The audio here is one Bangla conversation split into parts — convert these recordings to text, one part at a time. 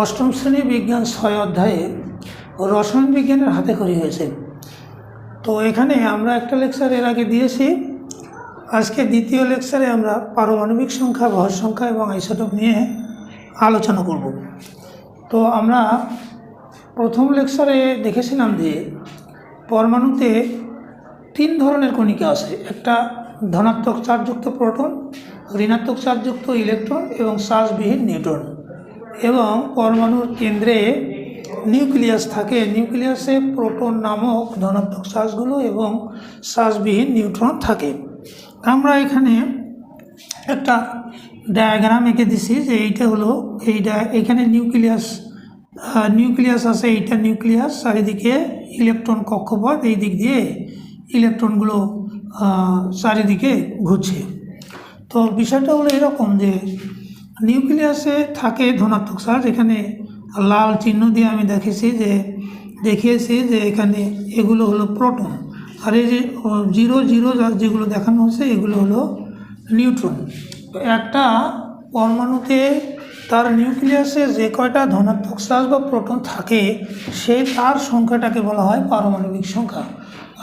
অষ্টম শ্রেণি বিজ্ঞান ছয় অধ্যায়ে রসায়ন বিজ্ঞানের হাতে খড়ি হয়েছে। তো এখানে আমরা একটা লেকচার এর আগে দিয়েছি। আজকে দ্বিতীয় লেকচারে আমরা পারমাণবিক সংখ্যা ভর সংখ্যা এবং আইসোটোপ নিয়ে আলোচনা করব। তো আমরা প্রথম লেকচারে দেখেছিলাম যে পরমাণুতে তিন ধরনের কণিকা আছে। একটা ধনাত্মক চার্জযুক্ত প্রোটন, ঋণাত্মক চার্জযুক্ত ইলেকট্রন এবং চার্জবিহীন নিউট্রন। এবং পরমাণুর কেন্দ্রে নিউক্লিয়াস থাকে। নিউক্লিয়াসে প্রোটন নামক ধনাত্মক শ্বাসগুলো এবং চার্জবিহীন নিউট্রন থাকে। আমরা এখানে একটা ডায়াগ্রাম এঁকে দিছি যে এইটা হলো এইটা, এখানে নিউক্লিয়াস নিউক্লিয়াস আছে, এইটা নিউক্লিয়াস, চারিদিকে ইলেকট্রন কক্ষপথ, এই দিক দিয়ে ইলেকট্রনগুলো চারিদিকে ঘুরছে। তো বিষয়টা হলো এরকম যে নিউক্লিয়াসে থাকে ধনাত্মক চার্জ এখানে লাল চিহ্ন দিয়ে আমি দেখেছি যে, দেখিয়েছি যে এখানে এগুলো হলো প্রোটন। আর এই যে জিরো জিরো যেগুলো দেখানো হচ্ছে, এগুলো হলো নিউট্রন। একটা পরমাণুতে তার নিউক্লিয়াসে যে কয়টা ধনাত্মক চার্জ বা প্রোটন থাকে সেই তার সংখ্যাটাকে বলা হয় পারমাণবিক সংখ্যা।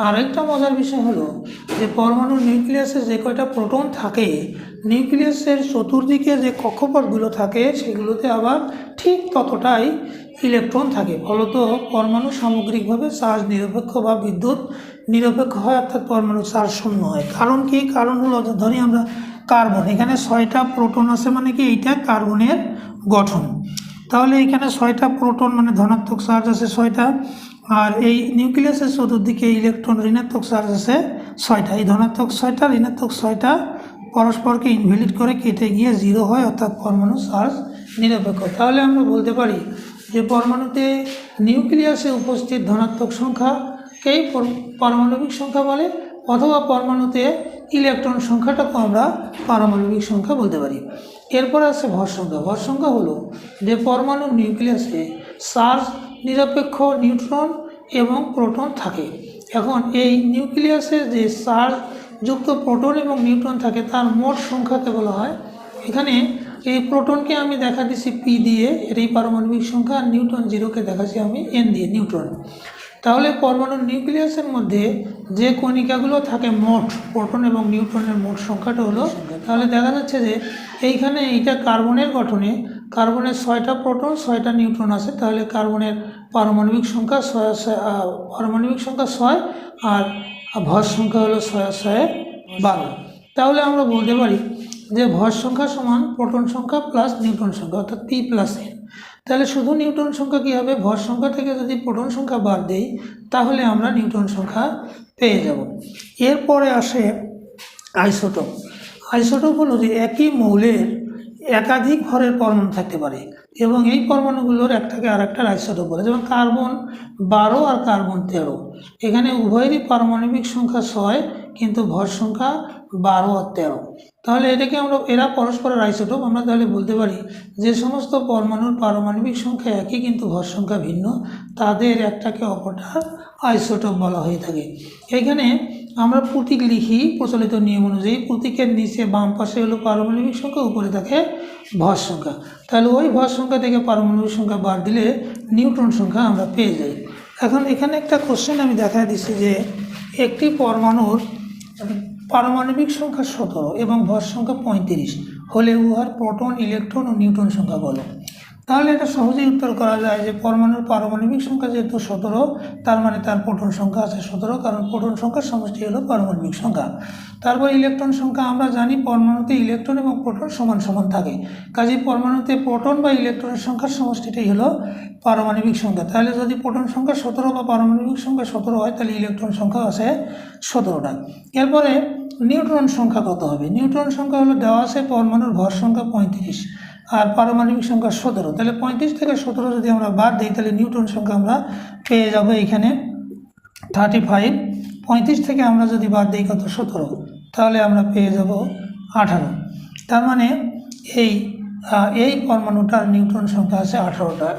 আরেকটা মজার বিষয় হলো যে পরমাণুর নিউক্লিয়াসে যে কয়টা প্রোটন থাকে, নিউক্লিয়াসের চতুর্দিকে যে কক্ষপথগুলো থাকে, সেগুলোতে আবার ঠিক ততটাই ইলেকট্রন থাকে। ফলত পরমাণু সামগ্রিকভাবে চার্জ নিরপেক্ষ বা বিদ্যুৎ নিরপেক্ষ হয়, অর্থাৎ পরমাণু চার্জ শূন্য হয়। কারণ কি? কারণ হলো ধরি আমরা কার্বন, এখানে ছয়টা প্রোটন আছে মানে কি? এইটা কার্বনের গঠন। তাহলে এখানে ছয়টা প্রোটন মানে ধনাত্মক চার্জ আছে ছয়টা, আর এই নিউক্লিয়াসের চতুর্দিকে ইলেকট্রন ঋণাত্মক চার্জ আছে ছয়টা। এই ধনাত্মক ছয়টা, ঋণাত্মক ছয়টা পরস্পরকে ইনভ্যালিড করে কেটে গিয়ে জিরো হয়, অর্থাৎ পরমাণু চার্জ নিরপেক্ষ। তাহলে আমরা বলতে পারি যে পরমাণুতে নিউক্লিয়াসে উপস্থিত ধনাত্মক সংখ্যাকেই পর- পারমাণবিক সংখ্যা বলে? অথবা পরমাণুতে ইলেকট্রন সংখ্যাটাকে আমরা পারমাণবিক সংখ্যা বলতে পারি। এরপর আছে ভর সংখ্যা। ভর সংখ্যা হলো যে পরমাণু নিউক্লিয়াসে চার্জ, নিরপেক্ষ নিউট্রন এবং প্রোটন থাকে। এখন এই নিউক্লিয়াসে যে চার্জ যুক্ত প্রোটন এবং নিউট্রন থাকে, তার মোট সংখ্যাকে বলা হয়। এখানে এই প্রোটনকে আমি দেখা দিছি পি দিয়ে। এটাই পারমাণবিক সংখ্যা। আর নিউট্রন জিরোকে দেখাচ্ছি আমি এন দিয়ে, নিউট্রন। তাহলে পরমাণুর নিউক্লিয়াসের মধ্যে যে কণিকাগুলো থাকে মোট প্রোটন এবং নিউট্রনের মোট সংখ্যাটা হলো, তাহলে দেখা যাচ্ছে যে এইখানে এইটা কার্বনের গঠনে কার্বনের ছয়টা প্রোটন, ছয়টা নিউট্রন আছে, তাহলে কার্বনের পারমাণবিক সংখ্যা ছয় পারমাণবিক সংখ্যা ছয় আর ভর সংখ্যা হলো ছয় ছয় বারো। তাহলে আমরা বলতে পারি যে ভর সংখ্যা সমান প্রোটন সংখ্যা প্লাস নিউটন সংখ্যা, অর্থাৎ পি প্লাস এন তাহলে শুধু নিউটন সংখ্যা কী হবে? ভর সংখ্যা থেকে যদি প্রোটন সংখ্যা বাদ দেই, তাহলে আমরা নিউটন সংখ্যা পেয়ে যাব। এরপরে আসে আইসোটোপ। আইসোটোপ হলো যে একই মৌলের একাধিক ভরের পরমাণু থাকতে পারে এবং এই পরমাণুগুলোর একটাকে আর একটার আইসোটোপ বলে, যেমন কার্বন বারো আর কার্বন তেরো। এখানে উভয়েরই পারমাণবিক সংখ্যা ছয়, কিন্তু ভর সংখ্যা বারো আর তেরো। তাহলে এটাকে আমরা, এরা পরস্পরের আইসোটোপ আমরা তাহলে বলতে পারি যে সমস্ত পরমাণুর পারমাণবিক সংখ্যা একই, কিন্তু ভর সংখ্যা ভিন্ন। তাদের একটাকে অপরটার আইসোটোপ বলা হয়ে থাকে। এখানে আমরা প্রতীক লিখি, প্রচলিত নিয়ম অনুযায়ী প্রতীকের নিচে বাম পাশে হলো পারমাণবিক সংখ্যা, উপরে থাকে ভর সংখ্যা। তাহলে ওই ভর সংখ্যা থেকে পারমাণবিক সংখ্যা বাদ দিলে নিউট্রন সংখ্যা আমরা পেয়ে যাই। এখন এখানে একটা কোশ্চেন আমি দেখা দিচ্ছি যে একটি পরমাণুর পারমাণবিক সংখ্যা সতেরো এবং ভর সংখ্যা পঁয়ত্রিশ হলে উহার প্রোটন, ইলেকট্রন ও নিউট্রন সংখ্যা বলো। তাহলে এটা সহজেই উত্তর করা যায় যে পরমাণুর পারমাণবিক সংখ্যা যেহেতু সতেরো, তার মানে তার প্রোটন সংখ্যা আছে সতেরো, কারণ প্রোটন সংখ্যার সমষ্টি হলো পারমাণবিক সংখ্যা। তারপর ইলেকট্রন সংখ্যা, আমরা জানি পরমাণুতে ইলেকট্রন এবং প্রোটন সমান সমান থাকে। কাজেই পরমাণুতে প্রোটন বা ইলেকট্রনের সংখ্যার সমষ্টিটাই হলো পারমাণবিক সংখ্যা। তাহলে যদি প্রোটন সংখ্যা সতেরো বা পারমাণবিক সংখ্যা সতেরো হয়, তাহলে ইলেকট্রন সংখ্যা আছে সতেরোটা। এরপরে নিউট্রন সংখ্যা কত হবে? নিউট্রন সংখ্যা হলো দেওয়া আছে পরমাণুর ভর সংখ্যা পঁয়ত্রিশ। আর পারমাণবিক সংখ্যা সতেরো। তাহলে পঁয়ত্রিশ থেকে সতেরো যদি আমরা বাদ দিই, তাহলে নিউটন সংখ্যা আমরা পেয়ে যাব এখানে থার্টি ফাইভ পঁয়ত্রিশ থেকে আমরা যদি বাদ দিই কত? সতেরো। তাহলে আমরা পেয়ে যাব আঠারো। তার মানে এই এই পরমাণুটার নিউটন সংখ্যা আছে আঠারোটা।